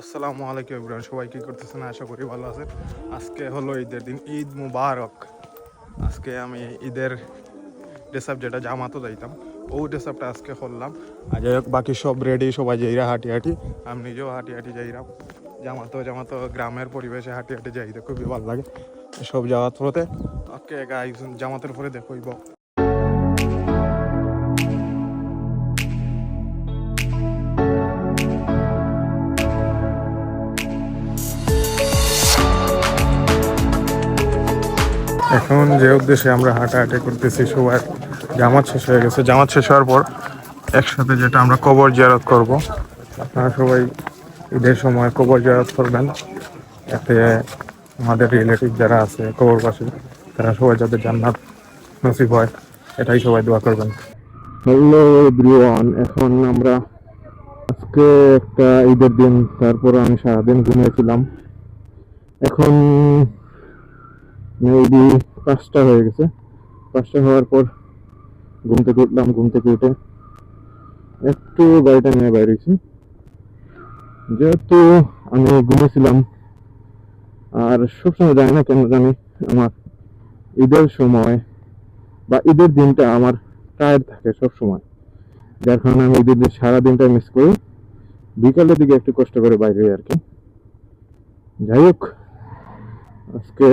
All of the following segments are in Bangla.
আসসালামু আলাইকুম ইব্রাহিম সবাই কি করতেছেন? আশা করি ভালো আছেন। আজকে হলো ঈদের দিন, ঈদ মুবারক। আজকে আমি ঈদের ড্রেস আপ যেটা, জামাতো যাইতাম ও ড্রেস আপটা আজকে করলাম আর যাই হোক, বাকি সব রেডি সবাই যাইরা হাঁটি হাঁটি আমি নিজেও হাঁটি হাঁটি যাইরাম। জামাতো জামাতো, গ্রামের পরিবেশে হাঁটি হাঁটি যাইতে খুবই ভালো লাগে। সব পরে ওকে গাই জামাতের পরে দেখইব এখন যে উদ্দেশ্যে আমরা হাঁটাহাঁটি করতেছি সবাই জামাত শেষ হয়ে গেছে। জামাত শেষ হওয়ার পর একসাথে যেটা আমরা কবর জিয়ারত করব। আপনারা সবাই ঈদের সময় কবর জিয়ারত করবেন। এতে আমাদের রিলেটিভ যারা আছে কবর পাশে তারা সবাই যাদের জান্নাত নসিব হয়, এটাই সবাই দোয়া করবেন। হ্যালো এভরিওয়ান এখন আমরা আজকে একটা ঈদের দিন, তারপর আমি সারাদিন ঘুমিয়েছিলাম। এখন মেবি পাঁচটা হয়ে গেছে। পাঁচটা হওয়ার পর ঘুম থেকে উঠলাম, ঘুম থেকে উঠে একটু গাড়িটা নিয়ে বাইরেছি যেহেতু আমি ঘুমেছিলাম আর সবসময় জানি না কেন জানি আমার ঈদের সময় বা ঈদের দিনটা আমার টায়ার্ড থাকে সব সময় যার কারণে আমি ঈদের দিন সারা দিনটা মিস করি। বিকালের দিকে একটু কষ্ট করে বাইরে আর কি। যাই হোক, আজকে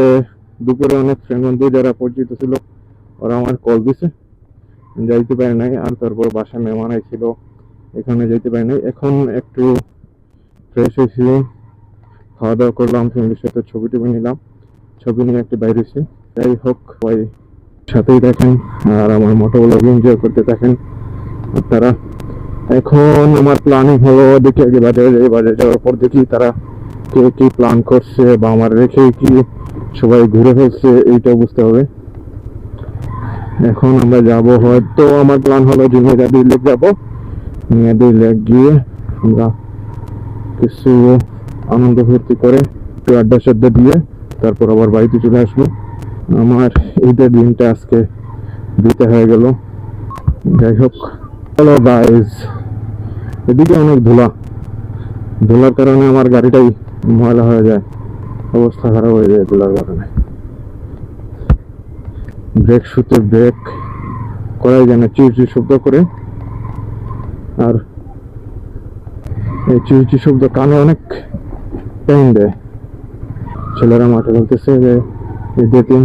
দুপুরে অনেক ফ্রেন্ড বন্ধু যারা পরিচিত ছিল, ওরা আমার কল দিছে। যাইতে পারে নাই আর তারপর বাসায় মেহমান ছিল এখানে যাইতে পারি নাই। এখন একটু ফ্রেশ হয়েছি। খাওয়া দাওয়া করলাম ফ্যামিলির সাথে ছবি টবি নিলাম। ছবি নিয়ে একটু বাইরে যাই হোক, সবাই সাথেই দেখেন আর আমার মোটোগুলো এনজয় করতে থাকেন। আপনারা এখন আমার প্ল্যানিং হলো দেখি আগে বাজারে যাই বাজারে যাওয়ার পর দেখি তারা কে কি প্ল্যান করছে বা আমার রেখে কি সবাই ঘুরে ফেলছে এইটা বুঝতে হবে। এখন আমরা যাব হয়তো, আমার প্ল্যান হলো যে মেয়েদাদি লেক যাব। মেয়েদি লেক গিয়ে আমরা কিছু আনন্দ ফুর্তি করে একটু আড্ডা সাড্ডা দিয়ে তারপর আবার বাড়িতে চলে আসব। আমার ঈদের দিনটা আজকে দিতে হয়ে গেল। যাই হোক হ্যালো গাইজ এদিকে অনেক ধুলা। ধুলার কারণে আমার গাড়িটাই ময়লা হয়ে যায়। অবস্থা খারাপ হয়ে যায় ধুলার কারণে। ব্রেক শুতে ব্রেক করাই যায় না চিরচি শব্দ করে। আর এই চিরচি শব্দ কানে অনেক পেন দেয়। ছেলেরা মাঠে বলতেছে যে ঈদের দিন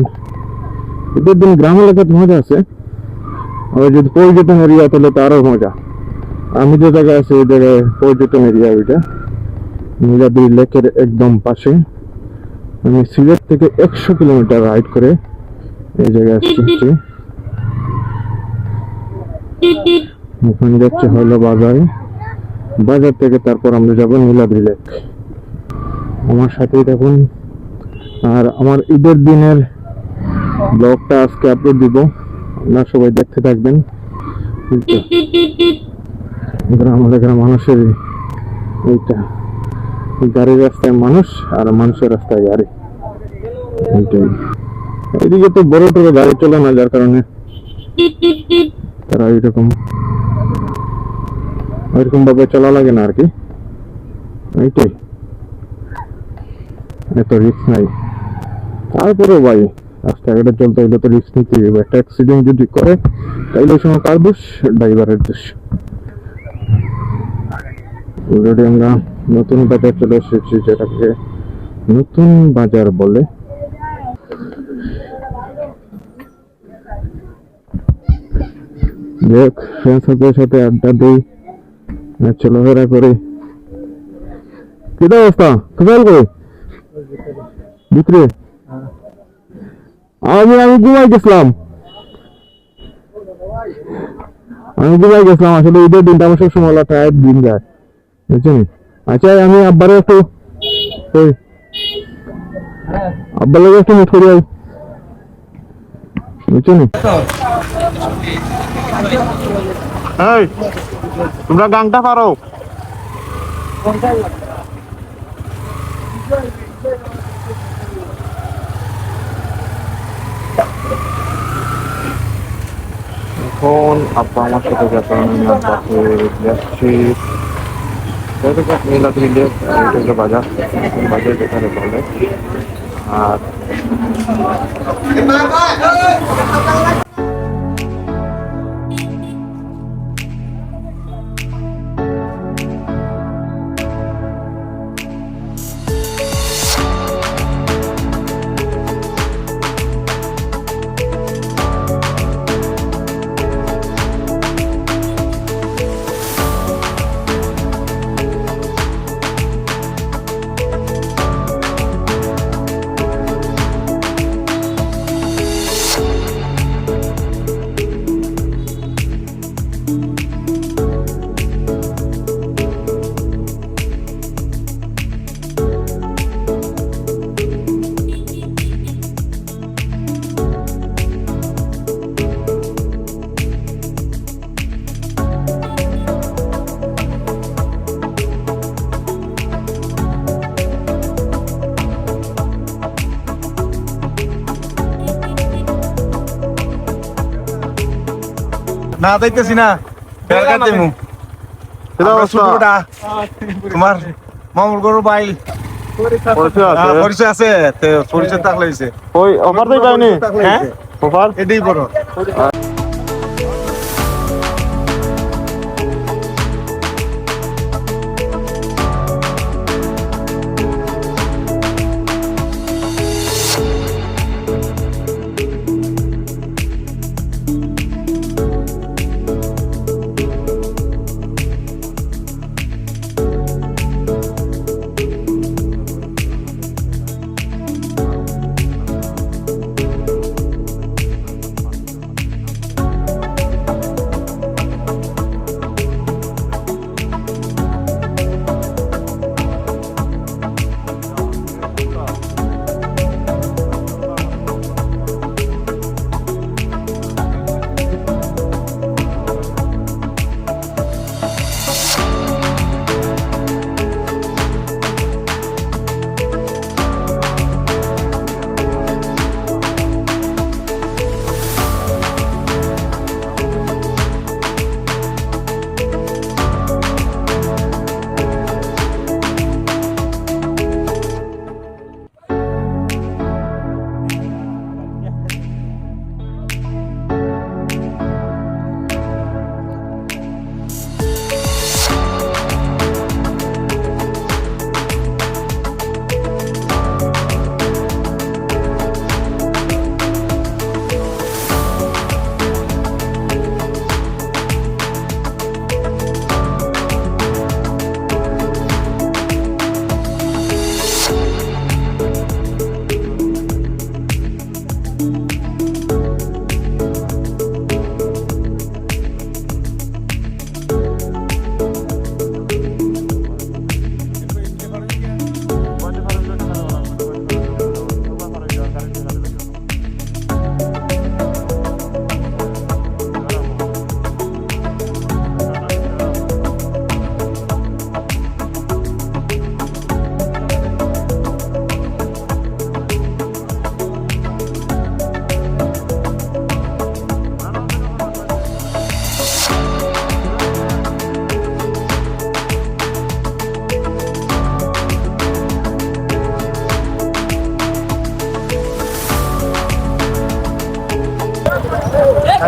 ঈদের দিন গ্রাম এলাকাতে মজা আছে। আবার যদি পর্যটন এরিয়া, তাহলে তো আরও মজা। আমি যে জায়গায় আছি ওই জায়গায় পর্যটন এরিয়া ওইটা। নীলাদ্রি লেকের একদম পাশে আমি সিলেট থেকে একশো কিলোমিটার রাইড করে এই জায়গায় আসছি ওখানে যাচ্ছে হলো বাজার। বাজার থেকে তারপর আমরা যাব নীলাদ্রি লেক। আমার সাথেই দেখুন আর আমার ঈদের দিনের ব্লগটা আজকে আপলোড দিব। আপনারা সবাই দেখতে থাকবেন। গ্রাম এলাকার মানুষের এইটা। গাড়ির রাস্তায় মানুষ আর মানুষের রাস্তায় গাড়ি। এদিকে তো বড় টোটো গাড়ি চলে না, যার কারণে তারা এইরকম ওইরকম ভাবে চলা লাগে না আর কি। এইটাই। এত রিস্ক নাই। তারপরেও ভাই, রাস্তাঘাটে চলতে হলে তো রিস্ক নিতে হবে। একটা অ্যাক্সিডেন্ট যদি করে, তাইলে ওই সময় কার দোষ? ড্রাইভারের দোষ। অলরেডি আমরা নতুন বাজার চলে এসেছি যেটাকে নতুন বাজার বলে। সাথে আড্ডা দিই চলাফেরা করি। কি অবস্থা? কোথায় ভিতরে? আমি আমি ঘুমাই গেছিলাম। আমি ঘুমাই গেছিলাম, আসলে ঈদের দিনটা আমার সব সময় টায়ার্ড দিন যায়। বুঝছেন? আচ্ছা আমি আব্বারে একটু আব্বার লোক একটু মিট করি আই বুঝছেন এই তোমরা গানটা পারো। এখন আব্বা আমার সাথে আমি আব্বাকে যাচ্ছি যেহেতু মিলাদ মিলে এটা বাজার বাজার যেখানে বলে আর না দেখতেছি না। বেরকার কাটতে মু। তোমার মামুর গরু ভাই পরিচয় আছে। পরিচয় থাকলে হইছে ওই অফার দেই পাইনি হ্যাঁ? অফার এটাই বড়।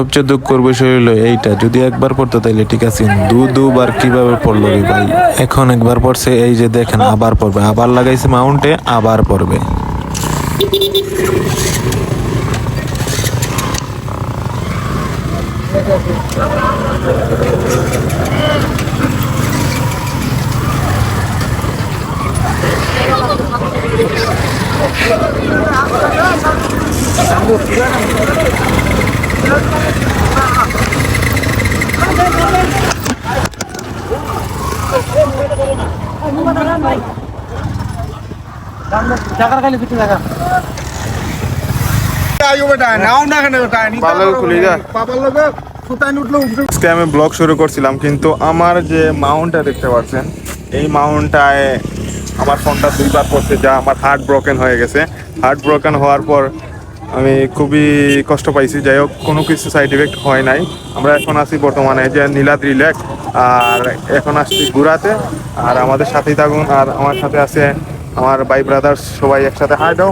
সবচেয়ে দুঃখ করবে শরীর এইটা। যদি একবার পড়তো তাইলে ঠিক আছে দু, দুবার কীভাবে পড়ল রে ভাই? এখন একবার পড়ছে, এই যে দেখেন আবার পড়বে। আবার লাগাইছে মাউন্টে, আবার পড়বে। আমি ব্লগ শুরু করছিলাম, কিন্তু আমার যে মাউন্টটা দেখতে পাচ্ছেন, এই মাউন্টটায় আমার ফোনটা দুইবার পড়ছে, যা আমার হার্ট ব্রোকেন হয়ে গেছে। হার্ট ব্রোকেন হওয়ার পর আমি খুবই কষ্ট পাইছি। যাই হোক কোনো কিছু সাইড ইফেক্ট হয় নাই। আমরা এখন আছি বর্তমানে যে নীলাদ্রি লেক আর এখন আসছি ঘুরাতে আর আমাদের সাথেই থাকুন, আর আমার সাথে আছে আমার বাই ব্রাদার্স সবাই একসাথে। হাই দাও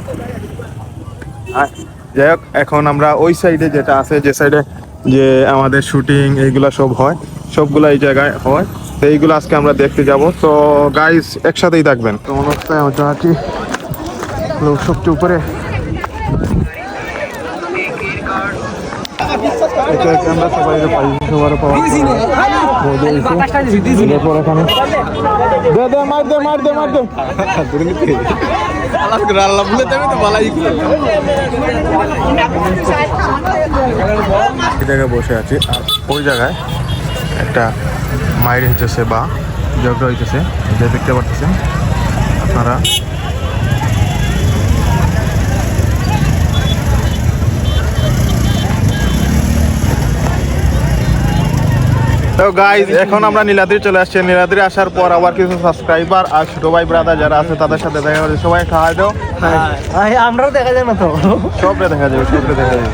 যাই হোক এখন আমরা ওই সাইডে যেটা আছে, যে সাইডে যে আমাদের শুটিং এইগুলা সব হয়। সবগুলো এই জায়গায় হয়। তো এইগুলো আজকে আমরা দেখতে যাব। তো গাইস একসাথেই থাকবেন। তো অবস্থায় আমরা সবচেয়ে উপরে। এটা একটা আমরা সবাই পাই সবার পাওয়া এরপর এখানে দে দে মার দে মার দে মার দে। এই জায়গায় বসে আছি। আর ওই জায়গায় একটা মায়ের হইতেছে বা ঝগড়া হইতেছে যে দেখতে পারতেছেন। আপনারা তো গাইজ এখন আমরা নীলাদ্রি চলে আসছি। নীলাদ্রি আসার পর আবার কিছু সাবস্ক্রাইবার আর ছোট ভাই ব্রাদার যারা আছে তাদের সাথে দেখা করছে সবাই খাওয়াই দাও। আমরাও দেখা যায় না তো। সবরে দেখা যাবে সবরে দেখা যাবে।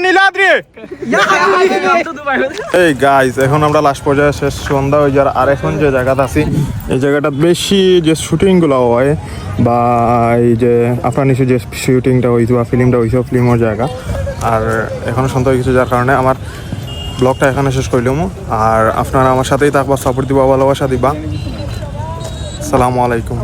নীলাদ্রি এই গাইস এখন আমরা লাস্ট পর্যায়ে শেষ সন্ধ্যা হয়ে যার আর এখন যে জায়গাটা আছি এই জায়গাটা বেশি যে শুটিংগুলো হয় বা এই যে আপনার নিচে যে শুটিংটা হয়েছে বা ফিল্মটা হয়েছে ফিল্মের জায়গা। আর এখনও সন্ধ্যা হয়ে গেছে যার কারণে আমার ব্লগটা এখানে শেষ করলাম আর আপনারা আমার সাথেই থাকবা সাপোর্ট দিবা, ভালোবাসা দিবা। সালামু আলাইকুম।